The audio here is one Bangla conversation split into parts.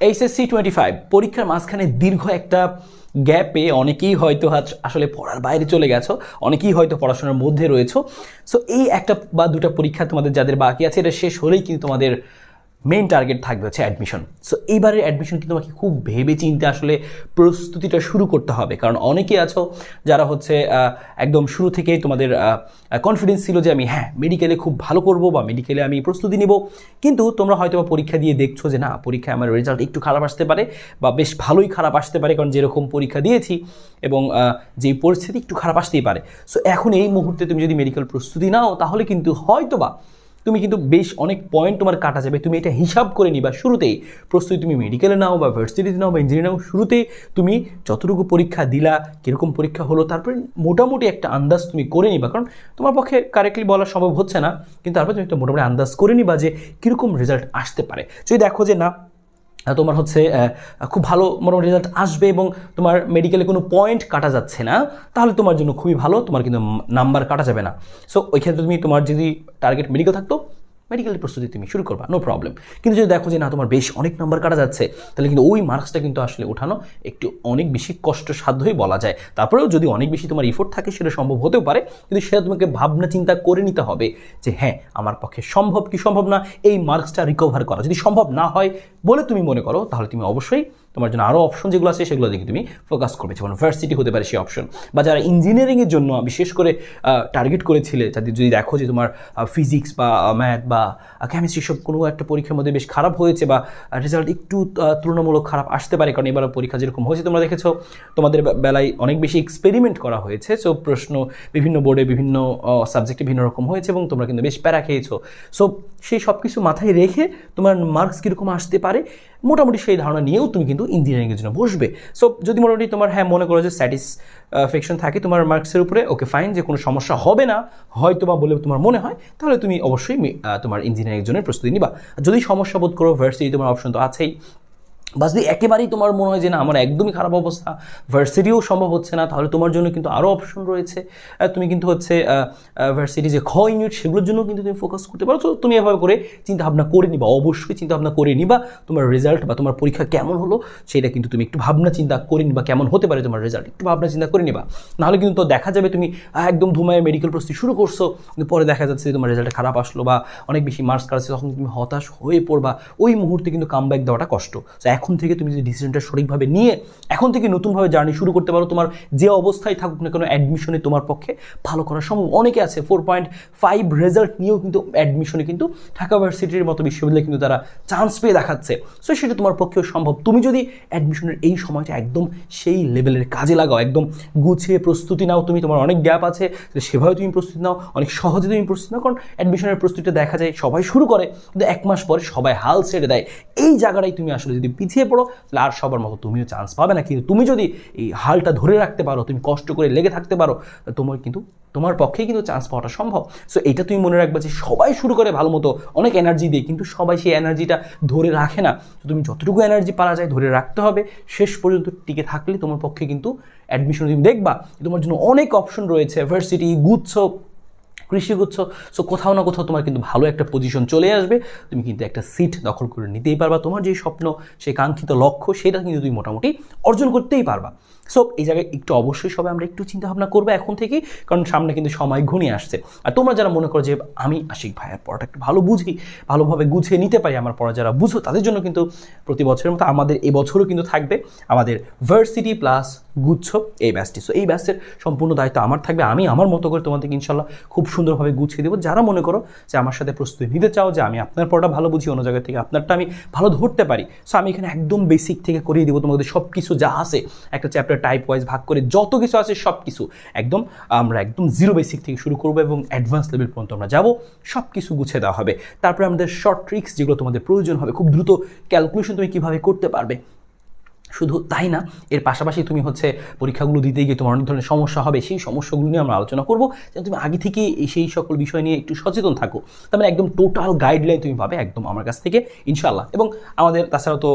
এইচএসসি টোয়েন্টি ফাইভ পরীক্ষার মাঝখানে দীর্ঘ একটা গ্যাপে অনেকেই হয়তো আসলে পড়ার বাইরে চলে গেছো, অনেকেই হয়তো পড়াশোনার মধ্যে রয়েছো। সো এই একটা বা দুটা পরীক্ষা তোমাদের যাদের বাকি আছে, এটা শেষ হলেই কিন্তু তোমাদের মেইন টার্গেট থাকবে হচ্ছে অ্যাডমিশন সো এইবারের অ্যাডমিশন কিন্তু তোমাকে খুব ভেবে চিন্তে আসলে প্রস্তুতিটা শুরু করতে হবে। কারণ অনেকেই আছো যারা হচ্ছে একদম শুরু থেকেই তোমাদের কনফিডেন্স ছিল যে আমি হ্যাঁ মেডিকেলে খুব ভালো করব বা মেডিকেলে আমি প্রস্তুতি নিব। কিন্তু তোমরা হয়তো পরীক্ষা দিয়ে দেখছ যে, না, পরীক্ষায় আমার রেজাল্ট একটু খারাপ আসতে পারে বা বেশ ভালোই খারাপ আসতে পারে, কারণ যেরকম পরীক্ষা দিয়েছি এবং যেই পরিস্থিতি একটু খারাপ আসতেই পারে। সো এখন এই মুহূর্তে তুমি যদি মেডিকেল প্রস্তুতি নাও, তাহলে কিন্তু হয়তো বা তুমি কিন্তু বেশ অনেক পয়েন্ট তোমার কাটা যাবে। তুমি এটা হিসাব করে নিবা। শুরুতেই প্রস্তুতি তুমি মেডিকেলে নাও বা ভার্সিটিতে নাও বা ইঞ্জিনিয়ার নাও। শুরুতে তুমি যতটুকু পরীক্ষা দিলা, কীরকম পরীক্ষা হলো, তারপরে মোটামুটি একটা আন্দাজ তুমি করে নিবা। কারণ তোমার পক্ষে কারেক্টলি বলা সম্ভব হচ্ছে না। কিন্তু তারপর তুমি একটা মোটামুটি আন্দাজ করে নিবা যে কীরকম রেজাল্ট আসতে পারে। যদি দেখো যে না তোমার হচ্ছে খুব ভালো মোটামুটি রেজাল্ট আসবে এবং তোমার মেডিকেলে কোনো পয়েন্ট কাটা যাচ্ছে না, তাহলে তোমার জন্য খুবই ভালো, তোমার কিন্তু নাম্বার কাটা যাবে না। সো ওই ক্ষেত্রে তুমি তোমার যদি টার্গেট মেডিকেল থাকতো মেডিকেলের প্রস্তুতি তুমি শুরু করবা নো প্রবলেম কিন্তু যদি দেখো যে না, তোমার বেশ অনেক নাম্বার কাটা যাচ্ছে, তাহলে কিন্তু ওই মার্কসটা কিন্তু আসলে ওঠানো একটু অনেক বেশি কষ্টসাধ্যই বলা যায়। তারপরেও যদি অনেক বেশি তোমার ইফোর্ট থাকে, সেটা সম্ভব হতেও পারে, কিন্তু সেটা তোমাকে ভাবনা চিন্তা করে নিতে হবে যে হ্যাঁ আমার পক্ষে সম্ভব কি সম্ভব না, এই মার্কসটা রিকভার করা। যদি সম্ভব না হয় বলে তুমি মনে করো, তাহলে তুমি অবশ্যই তোমার জন্য আরও অপশন যেগুলো আছে সেগুলো দিকে তুমি ফোকাস করবে। যেমন ভার্সিটি হতে পারে সেই অপশন বা যারা ইঞ্জিনিয়ারিংয়ের জন্য বিশেষ করে টার্গেট করেছিলে, যাদের যদি দেখো যে তোমার ফিজিক্স বা ম্যাথ বা কেমিস্ট্রি সব কোনো একটা পরীক্ষার মধ্যে বেশ খারাপ হয়েছে বা রেজাল্ট একটু তুলনামূলক খারাপ আসতে পারে, কারণ এবার পরীক্ষা যেরকম হয়েছে তোমরা দেখেছ, তোমাদের বেলায় অনেক বেশি এক্সপেরিমেন্ট করা হয়েছে। সো প্রশ্ন বিভিন্ন বোর্ডে বিভিন্ন সাবজেক্টে বিভিন্ন রকম হয়েছে এবং তোমরা কিন্তু বেশ প্যারা খেয়েছো। সো সেই সব কিছু মাথায় রেখে তোমার মার্কস কীরকম আসতে পারে মোটামুটি সেই ধারণা নিয়েও তুমি কিন্তু ইঞ্জিনিয়ারিংয়ের জন্য বসবে। সো যদি মোটামুটি তোমার হ্যাঁ মনে করো যে স্যাটিসফ্যাকশন থাকে, তোমার মার্কসের উপরে ওকে ফাইন যে কোনো সমস্যা হবে না হয়তো বা বলে তোমার মনে হয়, তাহলে তুমি অবশ্যই তোমার ইঞ্জিনিয়ারিংয়ের জন্য প্রস্তুতি নিবা। যদি সমস্যা বোধ করো ভার্সিটি তোমার অপশন তো আছেই বা যদি একেবারেই তোমার মনে হয় যে না, আমার একদমই খারাপ অবস্থা ভার্সিটিও সম্ভব হচ্ছে না, তাহলে তোমার জন্য কিন্তু আরও অপশন রয়েছে। তুমি কিন্তু হচ্ছে ভার্সিটি যে খ ইউনিট সেগুলোর জন্য কিন্তু তুমি ফোকাস করতে পারো। তো তুমি এভাবে করে চিন্তা ভাবনা করে নিবা, অবশ্যই চিন্তা ভাবনা করে নিবা তোমার রেজাল্ট বা তোমার পরীক্ষা কেমন হলো, সেটা কিন্তু তুমি একটু ভাবনা চিন্তা করে নিবা, কেমন হতে পারে তোমার রেজাল্ট একটু ভাবনা চিন্তা করে নিবা। নাহলে কিন্তু তো দেখা যাবে তুমি একদম ধুমায় মেডিকেল প্রস্তুতি শুরু করছ, কিন্তু পরে দেখা যাচ্ছে তোমার রেজাল্ট খারাপ আসলো বা অনেক বেশি মার্কস কাটছে তখন তুমি হতাশ হয়ে পড়বা। ওই মুহূর্তে কিন্তু কাম কামব্যাক দেওয়াটা কষ্ট। এখন থেকে তুমি যদি ডিসিশনটা সঠিকভাবে নিয়ে এখন থেকে নতুনভাবে জার্নি শুরু করতে পারো, তোমার যে অবস্থায় থাকুক না কেন অ্যাডমিশনে তোমার পক্ষে ভালো করা সম্ভব। অনেকে আছে ফোর পয়েন্ট ফাইভ রেজাল্ট নিয়েও কিন্তু অ্যাডমিশনে কিন্তু ঢাকা ভার্সিটির মতো বিশ্ববিদ্যালয়ে কিন্তু তারা চান্স পেয়ে দেখাচ্ছে। সো সেটা তোমার পক্ষেও সম্ভব। তুমি যদি অ্যাডমিশনের এই সময়টা একদম সেই লেভেলের কাজে লাগাও, একদম গুছিয়ে প্রস্তুতি নাও, তুমি তোমার অনেক গ্যাপ আছে সেভাবে তুমি প্রস্তুতি নাও, অনেক সহজে তুমি প্রস্তুতি নাও, কারণ অ্যাডমিশনের প্রস্তুতিটা দেখা যায়, সবাই শুরু করে, কিন্তু এক মাস পরে সবাই হাল ছেড়ে দেয়। এই জায়গাটাই তুমি আসলে যদি পিছিয়ে পড়ো, তাহলে আর সবার মতো তুমিও চান্স পাবে না। কিন্তু তুমি যদি এই হালটা ধরে রাখতে পারো, তুমি কষ্ট করে লেগে থাকতে পারো তোমার কিন্তু, তোমার পক্ষেই কিন্তু চান্স পাওয়াটা সম্ভব। সো এটা তুমি মনে রাখবে যে সবাই শুরু করে ভালো মতো, অনেক এনার্জি দিয়ে, কিন্তু সবাই সেই এনার্জিটা ধরে রাখে না। তো তুমি যতটুকু এনার্জি পারা যায় ধরে রাখতে হবে। শেষ পর্যন্ত টিকে থাকলে তোমার পক্ষে কিন্তু অ্যাডমিশন তুমি দেখবা। তোমার জন্য অনেক অপশন রয়েছে ভার্সিটি গুচ্ছ কৃষিগুচ্ছ। সো কোথাও না কোথাও তোমার কিন্তু ভালো একটা পজিশন চলে আসবে। তুমি কিন্তু একটা সিট দখল করে নিতেই পারবা। তোমার যে স্বপ্ন, সেই কাঙ্ক্ষিত লক্ষ্য, সেটা কিন্তু তুমি মোটামুটি অর্জন করতেই পারবা। সো এই জায়গায় একটু অবশ্যই সবাই আমরা একটু চিন্তা ভাবনা করব এখন থেকেই, কারণ সামনে কিন্তু সময় ঘনিয়ে আসছে। আর তোমরা যারা মনে করো যে আমি আশিক ভাইয়ের পড়াটা একটু ভালো বুঝি, ভালোভাবে গুছিয়ে নিতে পারি আমার পড়া যারা বুঝো, তাদের জন্য কিন্তু প্রতি বছরের মতো আমাদের এবছরও কিন্তু থাকবে। আমাদের ভার্সিটি প্লাস গুচ্ছ এই ব্যাচটি। সো এই ব্যাচের সম্পূর্ণ দায়িত্ব আমার থাকবে। আমি আমার মতো করে তোমাদেরকে ইনশাল্লাহ খুব সুন্দরভাবে গুছিয়ে দেবো। যারা মনে করো যে আমার সাথে প্রস্তুতি নিতে চাও, যে আমি আপনার পড়াটা ভালো বুঝি, অন্য জায়গা থেকে আপনারটা আমি ভালো ধরতে পারি সো আমি এখানে একদম বেসিক থেকে করিয়ে দেবো তোমাদের সব কিছু যা আছে। একটা চ্যাপ্টার টাইপ ওয়াইজ ভাগ করে যত কিছু আছে সব কিছু একদম, আমরা একদম জিরো বেসিক থেকে শুরু করব এবং অ্যাডভান্স লেভেল পর্যন্ত আমরা যাব। সব কিছু গুছিয়ে দেওয়া হবে। তারপরে আমাদের শর্ট ট্রিক্স যেগুলো তোমাদের প্রয়োজন হবে, খুব দ্রুত ক্যালকুলেশন তুমি কীভাবে করতে পারবে শুধু তাই না, এর পাশাপাশি তুমি হচ্ছে পরীক্ষাগুলো দিতে গিয়ে তোমার অনেক ধরনের সমস্যা হবে, সেই সমস্যাগুলো নিয়ে আমরা আলোচনা করব। যেন তুমি আগে থেকে সেই সকল বিষয় নিয়ে একটু সচেতন থাকো। তার মানে একদম টোটাল গাইডলাইন তুমি পাবে একদম আমার কাছ থেকে ইনশাল্লাহ এবং আমাদের তাছাড়াও তো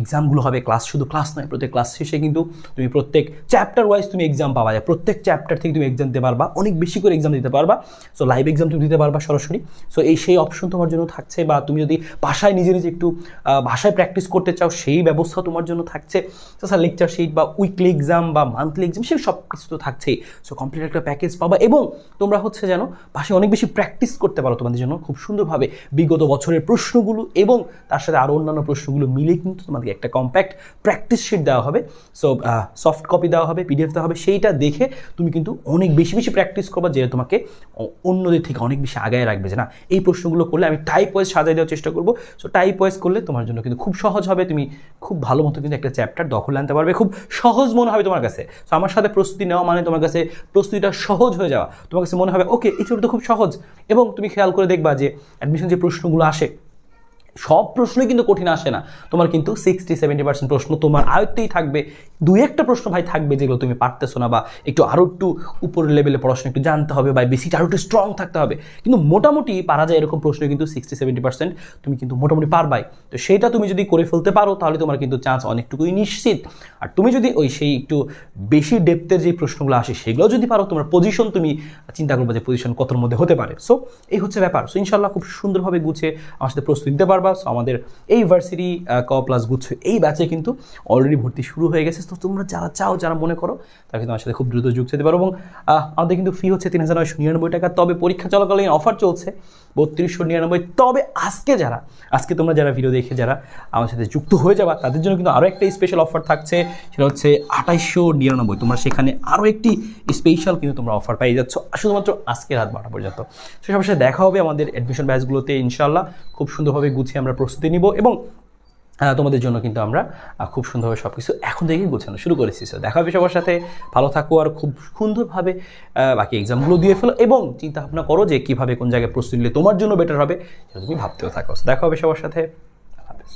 এক্সামগুলো হবে ক্লাস শুধু ক্লাস নয়, প্রত্যেক ক্লাস শেষে কিন্তু তুমি প্রত্যেক চ্যাপ্টার ওয়াইজ তুমি এক্সাম পাওয়া যায় প্রত্যেক চ্যাপ্টার থেকে তুমি এক্সাম দিতে পারবা, অনেক বেশি করে এক্সাম দিতে পারবা। সো লাইভ এক্সাম তুমি দিতে পারবা সরাসরি। সো এই সেই অপশন তোমার জন্য থাকছে বা তুমি যদি ভাষায় নিজে নিজে একটু ভাষায় প্র্যাকটিস করতে চাও, সেই ব্যবস্থা তোমার জন্য থাকছে। তাছাড়া লেকচার শিট বা উইকলি এক্সাম বা মান্থলি এক্সাম সে সব কিছু তো থাকছেই। সো কমপ্লিট একটা প্যাকেজ পাবা এবং তোমরা হচ্ছে যেন ভাষায় অনেক বেশি প্র্যাকটিস করতে পারো তোমাদের জন্য খুব সুন্দরভাবে। বিগত বছরের প্রশ্নগুলো এবং তার সাথে আরও অন্যান্য প্রশ্নগুলো মিলে কিন্তু তোমাদেরকে একটা কম্প্যাক্ট প্র্যাকটিস শিট দেওয়া হবে। সো সফট কপি দেওয়া হবে পিডিএফ দেওয়া হবে, সেইটা দেখে তুমি কিন্তু অনেক বেশি বেশি প্র্যাকটিস করবা যেটা তোমাকে অন্যদের থেকে অনেক বেশি আগায় রাখবে যে না, এই প্রশ্নগুলো করলে আমি টাইপ ওয়াইজ সাজাই দেওয়ার চেষ্টা করব। সো টাইপ ওয়াইজ করলে তোমার জন্য কিন্তু খুব সহজ হবে, তুমি খুব ভালো মতো কিন্তু একটা চ্যাপ্টার দখল আনতে পারবে খুব সহজ মনে হবে তোমার কাছে। সো আমার সাথে প্রস্তুতি নেওয়া মানে তোমার কাছে প্রস্তুতিটা সহজ হয়ে যাওয়া। তোমার কাছে মনে হবে ওকে এই তো খুব সহজ। এবং তুমি খেয়াল করে দেখবা যে অ্যাডমিশন যে প্রশ্নগুলো আসে, সব প্রশ্নই কিন্তু কঠিন আসে না। তোমার কিন্তু সিক্সটি সেভেন্টি পার্সেন্ট প্রশ্ন তোমার আয়ত্তেই থাকবে। দুই একটা প্রশ্ন ভাই থাকবে যেগুলো তুমি পারতেছো না বা একটু আরও একটু উপরের লেভেলে পড়াশোনা একটু জানতে হবে বা বেশিটা আরও একটু স্ট্রং থাকতে হবে। কিন্তু মোটামুটি পারা যায় এরকম প্রশ্ন কিন্তু সিক্সটি সেভেন্টি পার্সেন্ট তুমি কিন্তু মোটামুটি পারবাই। তো সেইটা তুমি যদি করে ফেলতে পারো তাহলে তোমার কিন্তু চান্স অনেকটুকুই নিশ্চিত। আর তুমি যদি ওই সেই একটু বেশি ডেপথের যে প্রশ্নগুলো আসে সেগুলো যদি পারো, তোমার পজিশন তুমি চিন্তা করবে যে পজিশন কতর মধ্যে হতে পারে। সো এই হচ্ছে ব্যাপার। সো ইনশাল্লাহ খুব সুন্দরভাবে গুছিয়ে আমার সাথে প্রস্তুতি নিতে পারবা। সো আমাদের এই ভার্সিটি ক প্লাস গুচ্ছ এই ব্যাচে কিন্তু অলরেডি ভর্তি শুরু হয়ে গেছে। তো তোমরা যারা চাও, যারা মনে করো, তারা কিন্তু আমার সাথে খুব দ্রুত যুক্ত হতে পারো এবং আমাদের কিন্তু ফি হচ্ছে তিন হাজার নয়শো নিরানব্বই টাকা। তবে পরীক্ষা চলাকালীন অফার চলছে বত্রিশশো নিরানব্বই। তবে আজকে যারা, আজকে তোমরা যারা ভিডিও দেখে যারা আমার সাথে যুক্ত হয়ে যাবা, তাদের জন্য কিন্তু আরও একটা স্পেশাল অফার থাকছে, সেটা হচ্ছে আঠাইশশো নিরানব্বই। তোমরা সেখানে আরও একটি স্পেশাল কিন্তু তোমরা অফার পেয়ে যাচ্ছ শুধুমাত্র আজকে রাত বারোটা পর্যন্ত। সেসব সাথে দেখা হবে আমাদের অ্যাডমিশন ব্যাচগুলোতে ইনশাল্লাহ খুব সুন্দরভাবে গুছিয়ে আমরা প্রস্তুতি নিব এবং তোমাদের জন্য কিন্তু আমরা খুব সুন্দরভাবে সব কিছু এখন থেকেই গোছানো শুরু করেছি। সো দেখা হবে সবার সাথে। ভালো থাকো আর খুব সুন্দরভাবে বাকি এক্সামগুলো দিয়ে ফেলো এবং চিন্তা ভাবনা করো যে কীভাবে কোন জায়গায় প্রস্তুতি নিলে তোমার জন্য বেটার হবে সেটা তুমি ভাবতেও থাকো। দেখা হবে সবার সাথে। হাফেজ।